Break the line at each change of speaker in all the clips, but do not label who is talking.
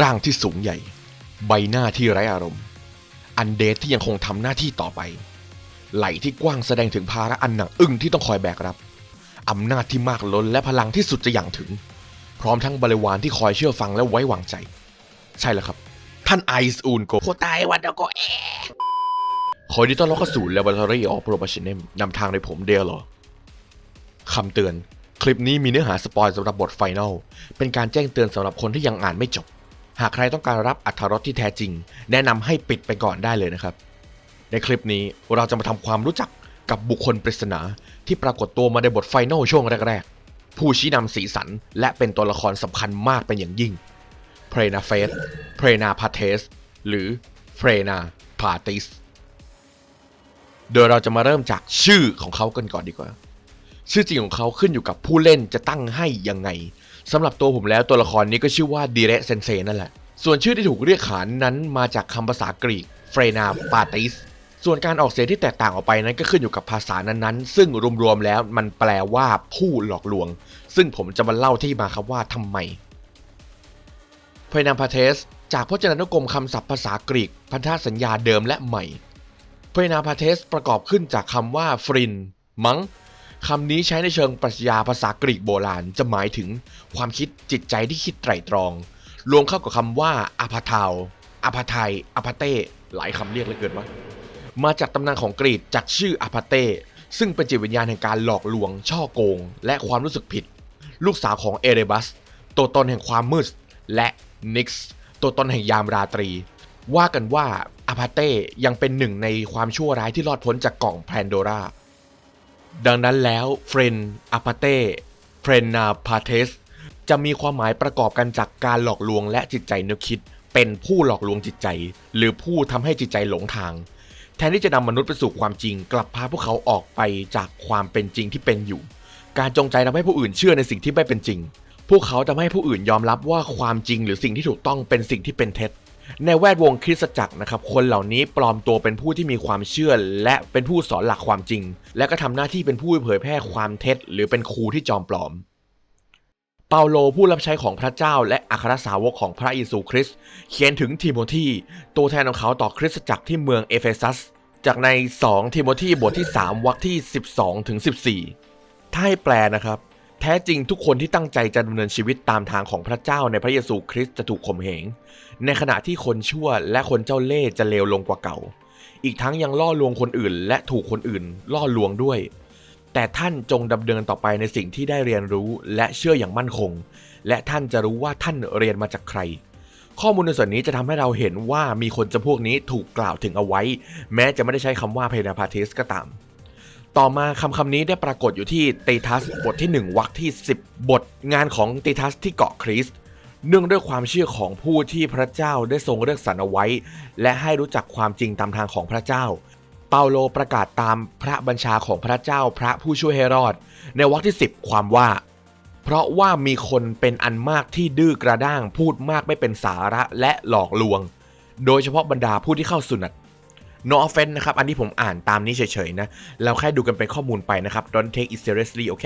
ร่างที่สูงใหญ่ ใบหน้าที่ไร้อารมณ์ อันเดทที่ยังคงทำหน้าที่ต่อไป ไหลที่กว้างแสดงถึงภาระอันหนักอึ้งที่ต้องคอยแบกรับอำนาจที่มากล้นและพลังที่สุดจะอย่างถึง พร้อมทั้งบริวารที่คอยเชื่อฟังและไว้วางใจ ใช่แล้วครับ ท่านไอซ์อูนโก
โคตายวันเดยวก็เอะ
ขอยินดีต้อนรับเข้าสู่ Laboratory of Probation นำทางโดยผมเดลเหรอคำเตือน คลิปนี้มีเนื้อหาสปอยสำหรับบทไฟนอลเป็นการแจ้งเตือนสำหรับคนที่ยังอ่านไม่จบ หากใครต้องการรับอรรรสที่แท้จริง แนะนำให้ปิดไปก่อนได้เลยนะครับ ในคลิปนี้เราจะมาทำความรู้จักกับบุคคลปริศนา ที่ปรากฏตัวมาในบทไฟนอลช่วงแรกๆ ผู้ชี้นำสีสัน และเป็นตัวละครสำคัญมากเป็นอย่างยิ่งเพรนาเฟสเพรนาพาเทส หรือเพรนาพาติส โดยเราจะมาเริ่มจากชื่อของเขากันก่อนดีกว่า ชื่อจริงของเขาขึ้นอยู่กับผู้เล่นจะตั้งให้ยังไง สำหรับตัวผมแล้วตัวละครนี้ก็ชื่อว่าดีเรเซนเซนั่นแหละ ส่วนชื่อที่ถูกเรียกขานนั้นมาจากคำภาษากรีกเฟรนาปาติสส่วนการออกเสียงที่แตกต่างออกไปนั้นก็ขึ้นอยู่กับภาษานั้นๆ ซึ่งรวมๆแล้วมันแปลว่าผู้หลอกลวง ซึ่งผมจะมาเล่าที่มาครับว่าทำไมเพรนาพาเทสจากพจนานุกรมคำศัพท์ภาษากรีก พันธสัญญาเดิมและใหม่เพรนาพาเทสประกอบขึ้นจากคำว่าฟรินมั้ง คำนี้ใช้ในเชิงปรัชญาภาษากรีกโบราณจะหมายถึงความคิดจิตใจที่คิดไตร่ตรอง รวมเข้ากับคำว่าอาพาทาวอาพาไทยอาพาเต้หลายคำเรียกเลือเกินวะมาจากตำนานของกรีกจากชื่ออาพาเต้ซึ่งเป็นจิตวิญญาณแห่งการหลอกลวง ช่อโกง และความรู้สึกผิด ลูกสาวของเอเรบัส ตัวตนแห่งความมืด และนิกส์ตัวตนแห่งยามราตรี ว่ากันว่าอาพาเต้ยังเป็นหนึ่งในความชั่วร้ายที่รอดพ้นจากกล่องแพนโดรา ดังนั้นแล้วเฟรนอาพาเต้เฟรนนาพาเทสจะมีความหมายประกอบกันจากการหลอกลวงและจิตใจนึกคิด เป็นผู้หลอกลวงจิตใจ หรือผู้ทำให้จิตใจหลงทาง แทนที่จะนำมนุษย์ไปสู่ความจริง กลับพาพวกเขาออกไปจากความเป็นจริงที่เป็นอยู่ การจงใจทำให้ผู้อื่นเชื่อในสิ่งที่ไม่เป็นจริง พวกเขาทำให้ผู้อื่นยอมรับว่าความจริงหรือสิ่งที่ถูกต้องเป็นสิ่งที่เป็นเท็จ ในแวดวงคริสตจักรนะครับคนเหล่านี้ปลอมตัวเป็นผู้ที่มีความเชื่อ และเป็นผู้สอนหลักความจริง และก็ทำหน้าที่เป็นผู้เผยแพร่ความเท็จ หรือเป็นครูที่จอมปลอม เปาโลผู้รับใช้ของพระเจ้า และอัครสาวกของพระเยซูคริสต์เขียนถึงทิโมธีตัวแทนของเขาต่อคริสตจักรที่เมืองเอเฟซัส จากใน 2 ทิโมธีบทที่ 3วรรคที่ 12ถึง14 ถ้าให้แปลนะครับแท้จริงทุกคนที่ตั้งใจจะดำเนินชีวิตตามทางของพระเจ้าในพระเยซูคริสต์จะถูกข่มเหง ในขณะที่คนชั่วและคนเจ้าเล่ห์จะเลวลงกว่าเก่า อีกทั้งยังล่อลวงคนอื่น และถูกคนอื่น ล่อลวงด้วย แต่ท่านจงดำเนินต่อไปในสิ่งที่ได้เรียนรู้และเชื่ออย่างมั่นคง และท่านจะรู้ว่าท่านเรียนมาจากใคร ข้อมูลในส่วนนี้จะทำให้เราเห็นว่ามีคนจำพวกนี้ถูกกล่าวถึงเอาไว้ แม้จะไม่ได้ใช้คำว่าเพนาพาทิสก็ตาม ต่อมาคำคำนี้ได้ปรากฏอยู่ที่เตทัสบทที่ 1วรรคที่ 10 บทงานของเตทัสที่เกาะคริสต์ เนื่องด้วยความเชื่อของผู้ที่พระเจ้าได้ทรงเลือกสรรเอาไว้ และให้รู้จักความจริงตามทางของพระเจ้า เปาโลประกาศตามพระบัญชาของพระเจ้าพระผู้ช่วยให้รอด ในวรรคที่ 10 ความว่า เพราะว่ามีคนเป็นอันมากที่ดื้อกระด้างพูดมากไม่เป็นสาระและหลอกลวง โดยเฉพาะบรรดาผู้ที่เข้าสุนัต no offense นะครับ อันนี้ผมอ่านตามนี้เฉยๆนะ เราแค่ดูกันเป็นข้อมูลไปนะครับ don't take it seriously โอเค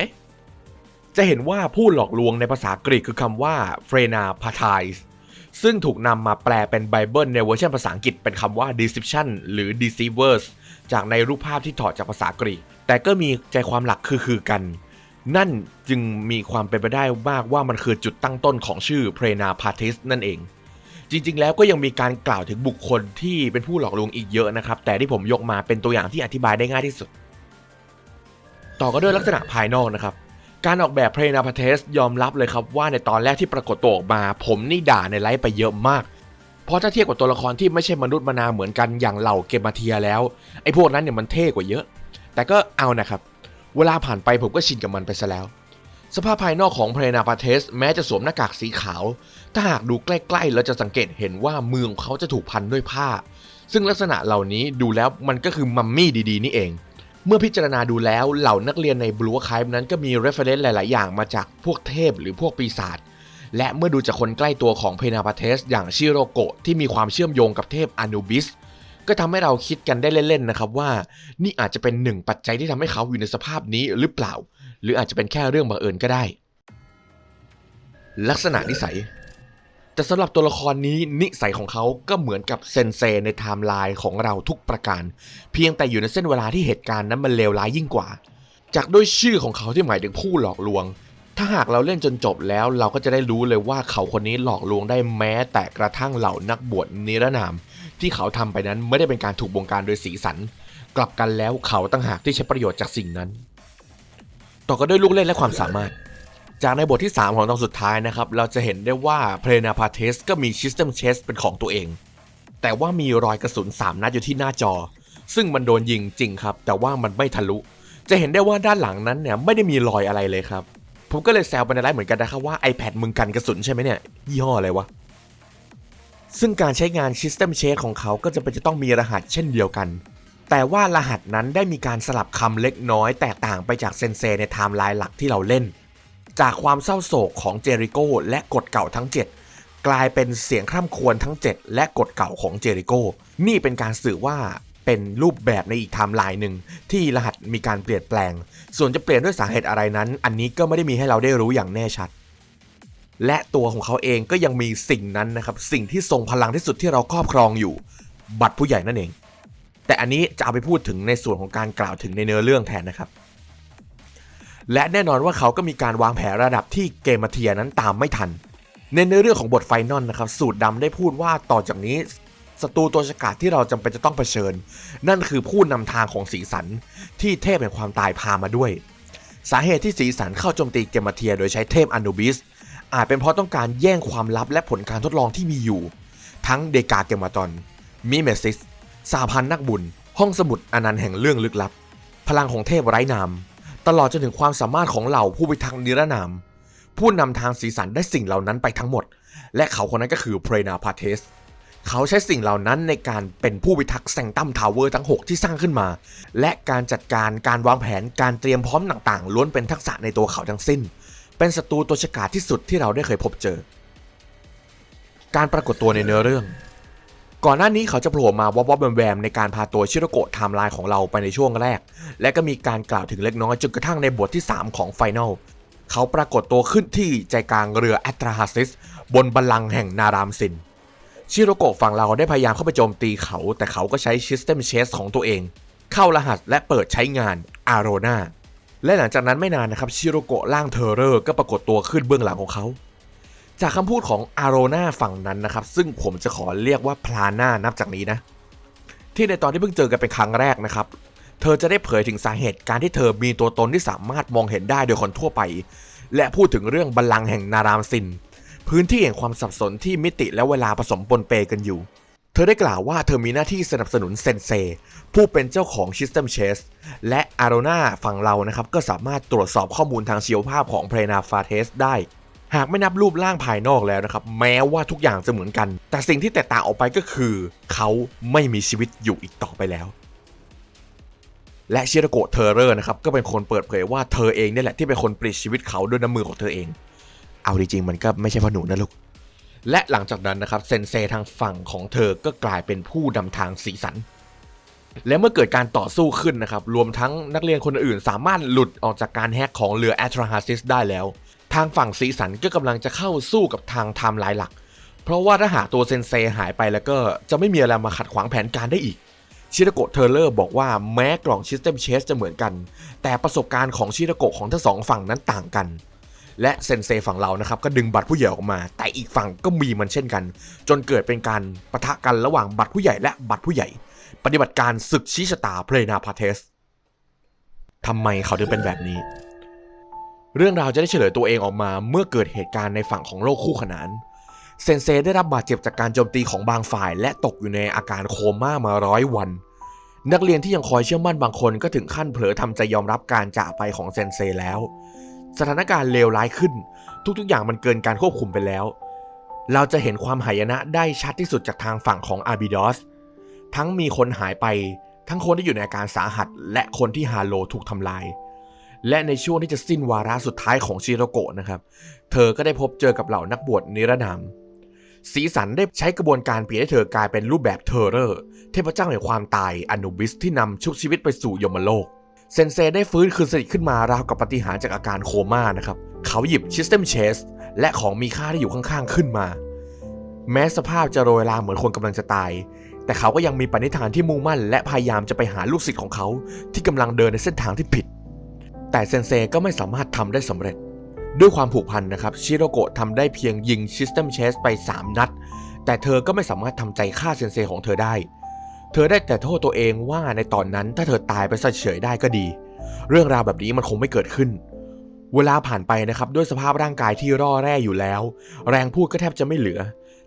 จะเห็นว่าผู้หลอกลวงในภาษากรีกคือคำว่า f r e n a p a t i s ซึ่งถูกนำมาแปลเป็นไบเบิลในเวอร์ชันภาษาอังกฤษเป็นคำว่า deception หรือ deceivers จากในรูปภาพที่ถอดจากภาษากรีก แต่ก็มีใจความหลักคือคือกัน นั่นจึงมีความเป็นไปได้มากว่ามันคือจุดตั้งต้นของชื่อ p r e n a p a t i s นั่นเอง จริงๆ แล้วก็ยังมีการกล่าวถึงบุคคลที่เป็นผู้หลอกลวงอีกเยอะนะครับ แต่ที่ผมยกมาเป็นตัวอย่างที่อธิบายได้ง่ายที่สุด ต่อก็ด้วยลักษณะภายนอกนะครับ การออกแบบเพลนาพาเทสยอมรับเลยครับว่าในตอนแรกที่ปรากฏตัวออกมา ผมนี่ด่าในไลฟ์ไปเยอะมาก เพราะถ้าเทียบกับตัวละครที่ไม่ใช่มนุษย์มนาเหมือนกันอย่างเหล่าเกมมาเทียแล้วไอ้พวกนั้นเนี่ยมันเท่กว่าเยอะ แต่ก็เอานะครับเวลาผ่านไปผมก็ชินกับมันไปซะแล้ว สภาพภายนอกของเพลนาพาเทสแม้จะสวมหน้ากากสีขาว ถ้าหากดูใกล้ๆเราจะสังเกตเห็นว่ามือของเขาจะถูกพันด้วยผ้า ซึ่งลักษณะเหล่านี้ดูแล้วมันก็คือมัมมี่ดีๆนี่เอง เมื่อพิจารณาดูแล้วเหล่านักเรียนในบลูคายนั้นก็มี reference หลาย ๆ อย่างมาจากพวกเทพหรือพวกปีศาจและเมื่อดูจากคนใกล้ตัวของเพนาพาเทส อย่างชิโรโกะที่มีความเชื่อมโยงกับเทพอนูบิสก็ทำให้เราคิดกันได้เล่น ๆ นะครับว่า นี่อาจจะเป็นหนึ่งปัจจัยที่ทำให้เขาอยู่ในสภาพนี้หรือเปล่า หรืออาจจะเป็นแค่เรื่องบังเอิญก็ได้ ลักษณะนิสัย แต่สำหรับตัวละครนี้นิสัยของเขาก็เหมือนกับเซนเซในไทม์ไลน์ของเราทุกประการ เพียงแต่อยู่ในเส้นเวลาที่เหตุการณ์นั้นมันเลวร้ายยิ่งกว่า จากด้วยชื่อของเขาที่หมายถึงผู้หลอกลวง ถ้าหากเราเล่นจนจบแล้วเราก็จะได้รู้เลยว่าเขาคนนี้หลอกลวงได้แม้แต่กระทั่งเหล่านักบวชนิรนาม ที่เขาทำไปนั้นไม่ได้เป็นการถูกบงการโดยสีสัน กลับกันแล้วเขาตั้งหากที่ใช้ประโยชน์จากสิ่งนั้น ต่อก็ด้วยลูกเล่นและความสามารถ จากในบทที่ 3 ของตอนสุดท้ายนะครับ เราจะเห็นได้ว่าเพลนาพาเทสก็มี System Chest เป็นของตัวเอง แต่ว่ามีรอยกระสุน 3 นัดอยู่ที่หน้าจอ ซึ่งมันโดนยิงจริงครับ แต่ว่ามันไม่ทะลุ จะเห็นได้ว่าด้านหลังนั้นเนี่ยไม่ได้มีรอยอะไรเลยครับ ผมก็เลยแซวไปในไลฟ์เหมือนกันนะครับว่า iPad มึงกันกระสุนใช่ไหมเนี่ยยี่ห้ออะไรวะซึ่งการใช้งาน System Chest ของเขาก็จะเป็นจะต้องมีรหัสเช่นเดียวกัน แต่ว่ารหัสนั้นได้มีการสลับคำเล็กน้อยแตกต่างไปจากเซนเซในไทม์ไลน์หลักที่เราเล่น จากความเศร้าโศกของเจริโก้และกฎเก่าทั้ง 7 กลายเป็นเสียงคร่ำครวญทั้ง 7 และกฎเก่าของเจริโก้นี่เป็นการสื่อว่าเป็นรูปแบบในอีกไทม์ไลน์หนึ่งที่รหัสมีการเปลี่ยนแปลง ส่วนจะเปลี่ยนด้วยสาเหตุอะไรนั้น อันนี้ก็ไม่ได้มีให้เราได้รู้อย่างแน่ชัด และตัวของเขาเองก็ยังมีสิ่งนั้นนะครับ สิ่งที่ทรงพลังที่สุดที่เราครอบครองอยู่ บัตรผู้ใหญ่นั่นเอง แต่อันนี้จะเอาไปพูดถึงในส่วนของการกล่าวถึงในเนื้อเรื่องแทนนะครับ และแน่นอนว่าเขาก็มีการวางแผนระดับที่เกมมาเทียนั้นตามไม่ทัน ในเนื้อเรื่องของบทไฟนอลนะครับ สูตรดำได้พูดว่าต่อจากนี้ศัตรูตัวฉกาจที่เราจำเป็นจะต้องเผชิญ นั่นคือผู้นำทางของสีสัน ที่เทพแห่งความตายพามาด้วย สาเหตุที่สีสันเข้าโจมตีเกมมาเทีย โดยใช้เทพอนูบิสอาจเป็นเพราะต้องการแย่งความลับและผลการทดลองที่มีอยู่ ทั้งเดกาเกมาตอนมิเมซิสสาพันนักบุญ ห้องสมุดอนันต์แห่งเรื่องลึกลับ พลังของเทพไร้นาม ตลอดจนถึงความสามารถของเหล่าผู้พิทักษ์นิรนาม ผู้นำทางสีสันได้สิ่งเหล่านั้นไปทั้งหมด และเขาคนนั้นก็คือเพรนาพาเทสเขาใช้สิ่งเหล่านั้นในการเป็นผู้พิทักษ์แซงตัมทาวเวอร์ทั้ง 6 ที่สร้างขึ้นมา และการจัดการการวางแผนการเตรียมพร้อมต่างๆ ล้วนเป็นทักษะในตัวเขาทั้งสิ้น เป็นศัตรูตัวฉกาจที่สุดที่เราได้เคยพบเจอ การปรากฏตัวในเนื้อเรื่อง ก่อนหน้านี้เขาจะโผล่มาวับวับแวมแวมในการพาตัวชิโรโกะไทม์ไลน์ของเราไปในช่วงแรก และก็มีการกล่าวถึงเล็กน้อยจนกระทั่งในบทที่ 3 ของไฟนอลเขาปรากฏตัวขึ้นที่ใจกลางเรือแอตราฮัซิส บนบัลลังก์แห่งนารามซิน ชิโรโกะฝั่งเราได้พยายามเข้าไปโจมตีเขา แต่เขาก็ใช้ System Chase ของตัวเอง เข้ารหัสและเปิดใช้งานอาโรนาและหลังจากนั้นไม่นานนะครับชิโรโกะร่างเทอร์เรอร์ก็ปรากฏตัวขึ้นเบื้องหลังของเขา จากคำพูดของอาโรนาฝั่งนั้นนะครับ ซึ่งผมจะขอเรียกว่าพลาน่านับจากนี้นะ ที่ในตอนที่เพิ่งเจอกันเป็นครั้งแรกนะครับ เธอจะได้เผยถึงสาเหตุการที่เธอมีตัวตนที่สามารถมองเห็นได้โดยคนทั่วไป และพูดถึงเรื่องบัลลังก์แห่งนารามซิน พื้นที่แห่งความสับสนที่มิติและเวลาผสมปนเปกันอยู่ เธอได้กล่าวว่าเธอมีหน้าที่สนับสนุนเซนเซ ผู้เป็นเจ้าของ System Chase และอาโรนาฝั่งเรานะครับก็สามารถตรวจสอบข้อมูลทางชีวภาพของเพรนาฟาเทสได้ หากไม่นับรูปร่างภายนอกแล้วนะครับ แม้ว่าทุกอย่างจะเหมือนกัน แต่สิ่งที่แตกต่างออกไปก็คือ เขาไม่มีชีวิตอยู่อีกต่อไปแล้ว และชิราโกะเทอร์เรอร์นะครับ ก็เป็นคนเปิดเผยว่าเธอเองเนี่แหละที่เป็นคนปลิดชีวิตเขาด้วยน้ำมือของเธอเอง เอาจริงๆมันก็ไม่ใช่พราะหนูนะลูกและหลังจากนั้นนะครับเซนเซทางฝั่งของเธอก็กลายเป็นผู้นำทางสีสัน และเมื่อเกิดการต่อสู้ขึ้นนะครับ รวมทั้งนักเรียนคนอื่นสามารถหลุดออกจากการแฮกของเรือแอตราฮาซิสได้แล้ว ทางฝั่งสีสันก็กำลังจะเข้าสู้กับทางไทม์ไลน์หลัก เพราะว่าถ้าหาตัวเซนเซหายไปแล้วก็จะไม่มีอะไรมาขัดขวางแผนการได้อีก ชิราโกะเทอร์เลอร์บอกว่าแม้กล่องชิสเต็มเชสจะเหมือนกัน แต่ประสบการณ์ของชิราโกะของทั้งสองฝั่งนั้นต่างกัน และเซนเซฝั่งเรานะครับก็ดึงบัตรผู้ใหญ่ออกมา แต่อีกฝั่งก็มีมันเช่นกัน จนเกิดเป็นการปะทะกันระหว่างบัตรผู้ใหญ่และบัตรผู้ใหญ่ ปฏิบัติการศึกชี้ชะตาเพลนาพาเทสทำไมเขาถึงเป็นแบบนี้ เรื่องราวจะได้เฉลยตัวเองออกมาเมื่อเกิดเหตุการณ์ในฝั่งของโลกคู่ขนาน เซนเซได้รับบาดเจ็บจากการโจมตีของบางฝ่าย และตกอยู่ในอาการโคม่ามาร้อยวัน นักเรียนที่ยังคอยเชื่อมั่นบางคนก็ถึงขั้นเผลอทำใจยอมรับการจากไปของเซนเซแล้ว สถานการณ์เลวร้ายขึ้น ทุกๆ อย่างมันเกินการควบคุมไปแล้ว เราจะเห็นความหายนะได้ชัดที่สุดจากทางฝั่งของอาบิดอสทั้งมีคนหายไป ทั้งคนที่อยู่ในอาการสาหัส และคนที่ฮาโลถูกทำลาย และในช่วงที่จะสิ้นวาระสุดท้ายของชิโรโกะนะครับ เธอก็ได้พบเจอกับเหล่านักบวชนิรนาม สีสันได้ใช้กระบวนการเปลี่ยนให้เธอกลายเป็นรูปแบบเทอร์เรอร์ เทพเจ้าแห่งความตายอนุบิสที่นำชุบชีวิตไปสู่ยมโลก เซนเซได้ฟื้นคืนสติขึ้นมาราวกับปฏิหารจากอาการโคม่านะครับ เขาหยิบ System Chase และของมีค่าที่อยู่ข้างๆขึ้นมา แม้สภาพจะโรยลาเหมือนคนกำลังจะตายแต่เขาก็ยังมีปณิธานที่มุ่งมั่น และพยายามจะไปหาลูกศิษย์ของเขาที่กำลังเดินในเส้นทางที่ผิด แต่เซนเซก็ไม่สามารถทำได้สำเร็จ ด้วยความผูกพันนะครับ ชิโรโกะทำได้เพียงยิง System Chase ไป 3 นัด แต่เธอก็ไม่สามารถทำใจฆ่าเซนเซของเธอได้ เธอได้แต่โทษตัวเองว่าในตอนนั้นถ้าเธอตายไปเฉยๆได้ก็ดี เรื่องราวแบบนี้มันคงไม่เกิดขึ้น เวลาผ่านไปนะครับด้วยสภาพร่างกายที่ร่อแร่อยู่แล้ว แรงพูดก็แทบจะไม่เหลือ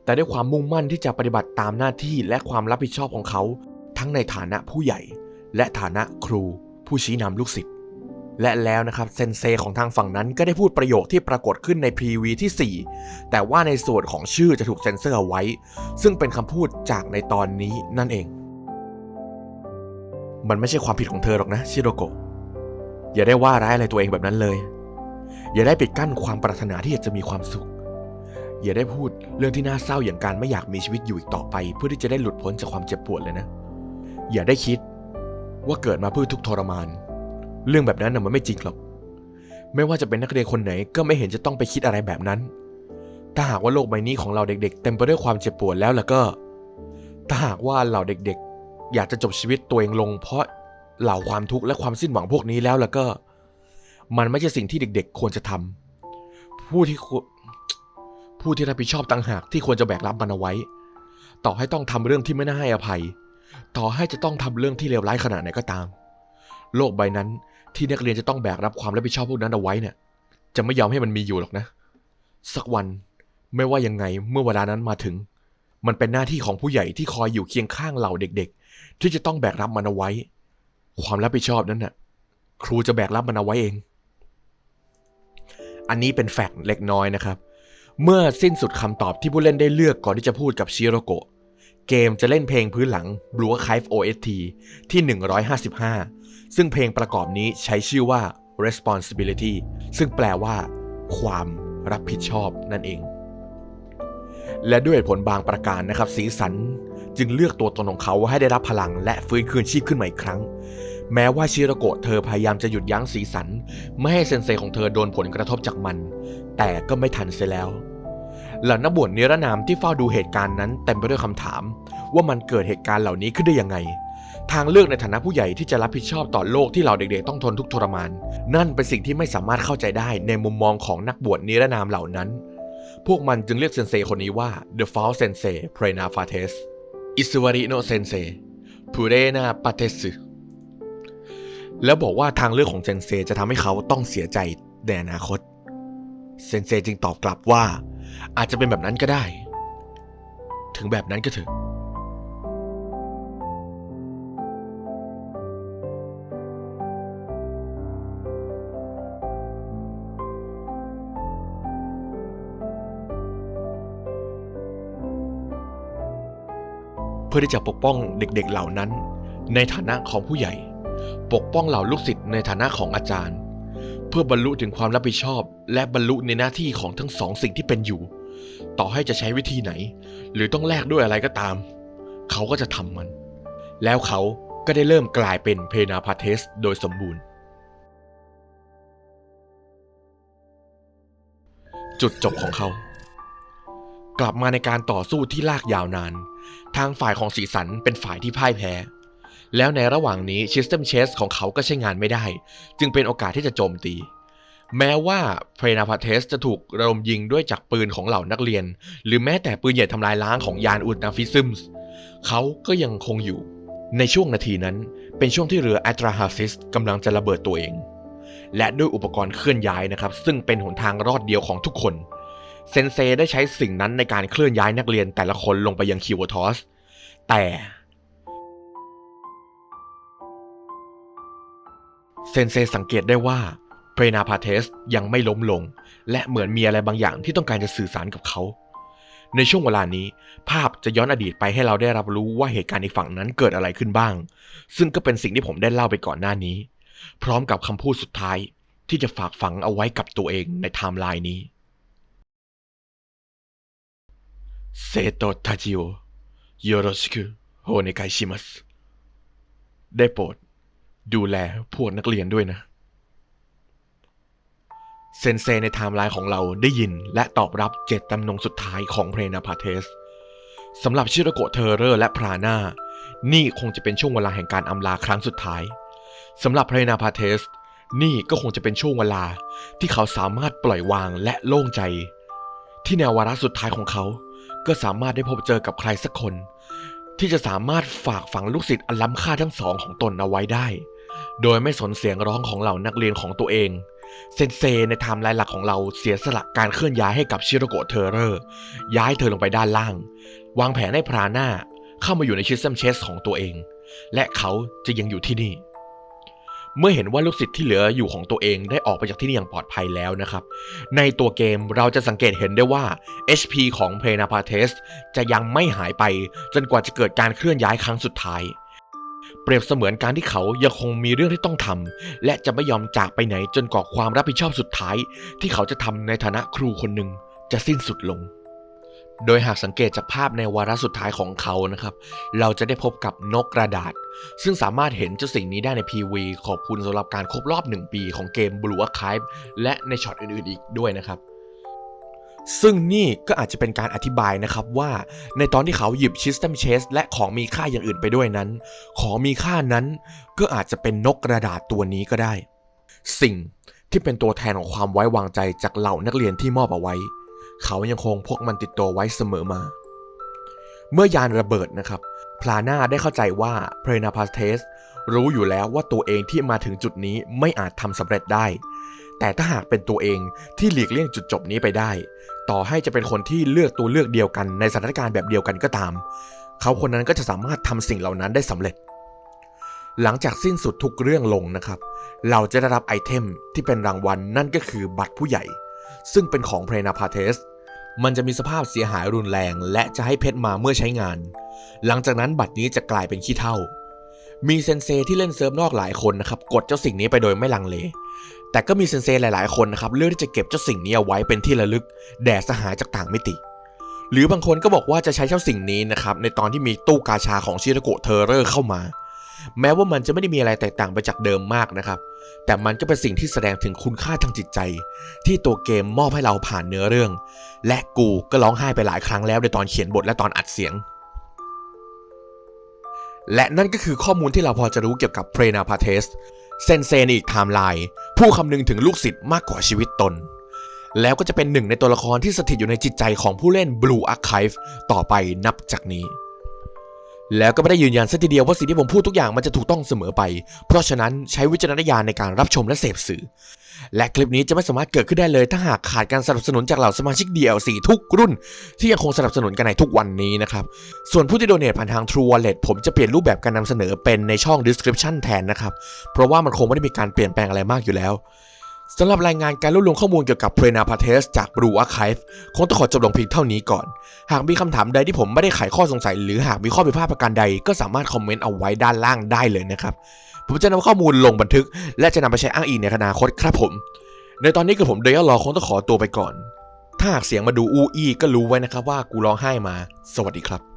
แต่ด้วยความมุ่งมั่นที่จะปฏิบัติตามหน้าที่และความรับผิดชอบของเขา ทั้งในฐานะผู้ใหญ่ และฐานะครู ผู้ชี้นำลูกศิษย์ และแล้วนะครับเซนเซของทางฝั่งนั้นก็ได้พูดประโยคที่ปรากฏขึ้นในพรีวีที่ 4 แต่ว่าในส่วนของชื่อจะถูกเซนเซอร์เอาไว้ ซึ่งเป็นคำพูดจากในตอนนี้นั่นเอง มันไม่ใช่ความผิดของเธอหรอกนะชิโรโกะอย่าได้ว่าร้ายอะไรตัวเองแบบนั้นเลย อย่าได้ปิดกั้นความปรารถนาที่อยากจะมีความสุข อย่าได้พูดเรื่องที่น่าเศร้าอย่างการไม่อยากมีชีวิตอยู่อีกต่อไป เพื่อที่จะได้หลุดพ้นจากความเจ็บปวดเลยนะ อย่าได้คิดว่าเกิดมาเพื่อทุกทรมาน เรื่องแบบนั้นน่ะมันไม่จริงหรอก ไม่ว่าจะเป็นนักเรียนคนไหนก็ไม่เห็นจะต้องไปคิดอะไรแบบนั้น ถ้าหากว่าโลกใบนี้ของเราเด็ก ๆ เต็มไปด้วยความเจ็บปวดแล้วแล้วก็ ถ้าหากว่าเหล่าเด็ก ๆ อยากจะจบชีวิตตัวเองลง เพราะเหล่าความทุกข์และความสิ้นหวังพวกนี้แล้วแล้วก็ มันไม่ใช่สิ่งที่เด็ก ๆ ควรจะทำผู้ที่ผู้ที่รับผิดชอบต่างหากที่ควรจะแบกรับมันเอาไว้ ต่อให้ต้องทำเรื่องที่ไม่น่าให้อภัย ต่อให้จะต้องทำเรื่องที่เลวร้ายขนาดไหนก็ตาม โลกใบนั้น ที่นักเรียนจะต้องแบกรับความรับผิดชอบพวกนั้นเอาไว้เนี่ย จะไม่ยอมให้มันมีอยู่หรอกนะ สักวันไม่ว่ายังไงเมื่อเวลานั้นมาถึง มันเป็นหน้าที่ของผู้ใหญ่ที่คอยอยู่เคียงข้างเหล่าเด็ก ๆ ที่จะต้องแบกรับมันเอาไว้ ความรับผิดชอบนั้นน่ะครูจะแบกรับมันเอาไว้เอง อันนี้เป็นแฟกต์เล็กน้อยนะครับ เมื่อสิ้นสุดคำตอบที่ผู้เล่นได้เลือกก่อนที่จะพูดกับชิโรโกะเกมจะเล่นเพลงพื้นหลัง Blue Archive OST ที่ 155 ซึ่งเพลงประกอบนี้ใช้ชื่อว่า responsibility ซึ่งแปลว่า ความรับผิดชอบนั่นเอง และด้วยผลบางประการนะครับ สีสันจึงเลือกตัวตนของเขาให้ได้รับพลังและฟื้นคืนชีพขึ้นมาอีกครั้ง แม้ว่าชิโรโกะเธอพยายามจะหยุดยั้งสีสัน ไม่ให้เซนเซของเธอโดนผลกระทบจากมัน แต่ก็ไม่ทันเสียแล้ว เหล่านักบวชนิรนามที่เฝ้าดูเหตุการณ์นั้นเต็มไปด้วยคำถาม ว่ามันเกิดเหตุการณ์เหล่านี้ขึ้นได้ยังไง ทางเลือกในฐานะผู้ใหญ่ที่จะรับผิดชอบต่อโลกที่เหล่าเด็กๆต้องทนทุกทรมาน นั่นเป็นสิ่งที่ไม่สามารถเข้าใจได้ในมุมมองของนักบวชนิรนามเหล่านั้น พวกมันจึงเรียกเซนเซคนนี้ว่า The False Sensei Prena Fates อิสวาริโนเซนเซพูเรนาปาเทสแล้วบอกว่าทางเลือกของเซนเซจะทำให้เขาต้องเสียใจในอนาคต เซนเซจึงตอบกลับว่า อาจจะเป็นแบบนั้นก็ได้ ถึงแบบนั้นก็เถอะ พื่อที่จะปกป้องเด็กๆเหล่านั้น ในฐานะของผู้ใหญ่ ปกป้องเหล่าลูกศิษย์ในฐานะของอาจารย์ เพื่อบรรลุถึงความรับผิดชอบ และบรรลุในหน้าที่ของทั้งสองสิ่งที่เป็นอยู่ ต่อให้จะใช้วิธีไหน หรือต้องแลกด้วยอะไรก็ตาม เขาก็จะทำมัน แล้วเขาก็ได้เริ่มกลายเป็นเพนาพาเทสโดยสมบูรณ์ จุดจบของเขา กลับมาในการต่อสู้ที่ลากยาวนาน ทางฝ่ายของสีสันเป็นฝ่ายที่พ่ายแพ้ แล้วในระหว่างนี้ System Chase ของเขาก็ใช้งานไม่ได้ จึงเป็นโอกาสที่จะโจมตี แม้ว่าเพรนาพาเทสจะถูกระดมยิงด้วยจากปืนของเหล่านักเรียน หรือแม้แต่ปืนใหญ่ทำลายล้างของยานอุตราฟิซึมส์เขาก็ยังคงอยู่ ในช่วงนาทีนั้นเป็นช่วงที่เรือแอตราฮาซิสกำลังจะระเบิดตัวเองและด้วยอุปกรณ์เคลื่อนย้ายนะครับ ซึ่งเป็นหนทางรอดเดียวของทุกคน เซนเซได้ใช้สิ่งนั้นในการเคลื่อนย้ายนักเรียนแต่ละคนลงไปยังคิวทอส แต่เซนเซสังเกตได้ว่าเพรนาพาเทสยังไม่ล้มลง และเหมือนมีอะไรบางอย่างที่ต้องการจะสื่อสารกับเขา ในช่วงเวลานี้ ภาพจะย้อนอดีตไปให้เราได้รับรู้ว่าเหตุการณ์ในฝั่งนั้นเกิดอะไรขึ้นบ้าง ซึ่งก็เป็นสิ่งที่ผมได้เล่าไปก่อนหน้านี้ พร้อมกับคำพูดสุดท้ายที่จะฝากฝังเอาไว้กับตัวเองในไทม์ไลน์นี้ เซโตทาจิโอโยโรชิคุโฮเนไกชิมัสได้โปรดดูแลพวกนักเรียนด้วยนะ เซนเซในไทม์ไลน์ของเราได้ยินและตอบรับเจตจำนงสุดท้ายของเพรนาพาเทสสำหรับชิรโกเทอร์เรอร์และพราน่านี่คงจะเป็นช่วงเวลาแห่งการอำลาครั้งสุดท้ายสำหรับเพรนาพาเทส นี่ก็คงจะเป็นช่วงเวลาที่เขาสามารถปล่อยวางและโล่งใจ ที่ในววาระสุดท้ายของเขา ก็สามารถได้พบเจอกับใครสักคน ที่จะสามารถฝากฝังลูกศิษย์อันล้ำค่าทั้งสองของตนเอาไว้ได้ โดยไม่สนเสียงร้องของเหล่านักเรียนของตัวเอง เซนเซในไทม์ไลน์หลักของเราเสียสละการเคลื่อนย้ายให้กับชิโรโกะเทอร์เรอร์ ย้ายเธอลงไปด้านล่าง วางแผนให้พราน่าเข้ามาอยู่ในชิสซัมเชสของตัวเอง และเขาจะยังอยู่ที่นี่ เมื่อเห็นว่าลูกศิษย์ที่เหลืออยู่ของตัวเองได้ออกไปจากที่นี่อย่างปลอดภัยแล้วนะครับ ในตัวเกมเราจะสังเกตเห็นได้ว่า HP ของเพนาพาเทสจะยังไม่หายไปจนกว่าจะเกิดการเคลื่อนย้ายครั้งสุดท้าย เปรียบเสมือนการที่เขายังคงมีเรื่องที่ต้องทำและจะไม่ยอมจากไปไหนจนกว่าความรับผิดชอบสุดท้าย ที่เขาจะทำในฐานะครูคนหนึ่งจะสิ้นสุดลง โดยหากสังเกตจากภาพในวาระสุดท้ายของเขานะครับ เราจะได้พบกับนกกระดาษ ซึ่งสามารถเห็นเจ้าสิ่งนี้ได้ใน PV ขอบคุณสำหรับการครบรอบ 1 ปีของเกม Blue Archive และในช็อตอื่นๆอีกด้วยนะครับ ซึ่งนี่ก็อาจจะเป็นการอธิบายนะครับว่า ในตอนที่เขาหยิบ System Chase และของมีค่าอย่างอื่นไปด้วยนั้น ของมีค่านั้นก็อาจจะเป็นนกกระดาษตัวนี้ก็ได้ สิ่งที่เป็นตัวแทนของความไว้วางใจจากเหล่านักเรียนที่มอบเอาไว้ เขายังคงพกมันติดตัวไว้เสมอมา เมื่อยานระเบิดนะครับ พลาน่าได้เข้าใจว่าเพรนาพาเทสรู้อยู่แล้วว่าตัวเองที่มาถึงจุดนี้ไม่อาจทำสำเร็จได้ แต่ถ้าหากเป็นตัวเองที่หลีกเลี่ยงจุดจบนี้ไปได้ ต่อให้จะเป็นคนที่เลือกตัวเลือกเดียวกันในสถานการณ์แบบเดียวกันก็ตาม เขาคนนั้นก็จะสามารถทำสิ่งเหล่านั้นได้สำเร็จ หลังจากสิ้นสุดทุกเรื่องลงนะครับ เราจะได้รับไอเทมที่เป็นรางวัลนั่นก็คือบัตรผู้ใหญ่ ซึ่งเป็นของเพรนาพาเทส มันจะมีสภาพเสียหายรุนแรง และจะให้เพชรมาเมื่อใช้งาน หลังจากนั้นบัตรนี้จะกลายเป็นขี้เท่า มีเซนเซที่เล่นเซิร์ฟนอกหลายคนนะครับกดเจ้าสิ่งนี้ไปโดยไม่ลังเล แต่ก็มีเซนเซหลาย ๆ คนนะครับเลือกที่จะเก็บเจ้าสิ่งนี้เอาไว้เป็นที่ระลึก แด่สหายจากต่างมิติ หรือบางคนก็บอกว่าจะใช้เจ้าสิ่งนี้นะครับในตอนที่มีตู้กาชาของชิรโกเทอร์เรอร์เข้ามา แม้ว่ามันจะไม่ได้มีอะไรแตกต่างไปจากเดิมมากนะครับ แต่มันก็เป็นสิ่งที่แสดงถึงคุณค่าทางจิตใจ ที่ตัวเกมมอบให้เราผ่านเนื้อเรื่อง และกูก็ร้องไห้ไปหลายครั้งแล้วในตอนเขียนบทและตอนอัดเสียง และนั่นก็คือข้อมูลที่เราพอจะรู้เกี่ยวกับเพรนาพาเทสเซนเซนอีกไทม์ไลน์ผู้คำนึงถึงลูกศิษย์มากกว่าชีวิตตน แล้วก็จะเป็นหนึ่งในตัวละครที่สถิตอยู่ในจิตใจของผู้เล่น Blue Archive ต่อไปนับจากนี้ แล้วก็ไม่ได้ยืนยันซะทีเดียวว่าสิ่งที่ผมพูดทุกอย่างมันจะถูกต้องเสมอไป เพราะฉะนั้นใช้วิจารณญาณในการรับชมและเสพสื่อ และคลิปนี้จะไม่สามารถเกิดขึ้นได้เลย ถ้าหากขาดการสนับสนุนจากเหล่าสมาชิก DLC ทุกรุ่น ที่ยังคงสนับสนุนกันในทุกวันนี้นะครับ ส่วนผู้ที่โดเนทผ่านทาง True Wallet ผมจะเปลี่ยนรูปแบบการนำเสนอเป็นในช่อง description แทนนะครับ เพราะว่ามันคงไม่ได้มีการเปลี่ยนแปลงอะไรมากอยู่แล้ว สำหรับรายงานการรวบรวมข้อมูลเกี่ยวกับ p r e n a p a t e s จาก Blue Archive คงต้องขอจบลงเพียงเท่านี้ก่อน หากมีคำถามใดที่ผมไม่ได้ไขข้อสงสัย หรือหากมีข้อผิดพลาดประการใด ก็สามารถคอมเมนต์เอาไว้ด้านล่างได้เลยนะครับ ผมจะนำข้อมูลลงบันทึก และจะนำไปใช้อ้างอิงในอนาคตครับผม ในตอนนี้กับผมเดยลรอคงต้องขอตัวไปก่อน ถ้าหากเสียงมาดูอู้อี้ก็รู้ไว้นะครับว่ากูร้องไห้มา สวัสดีครับ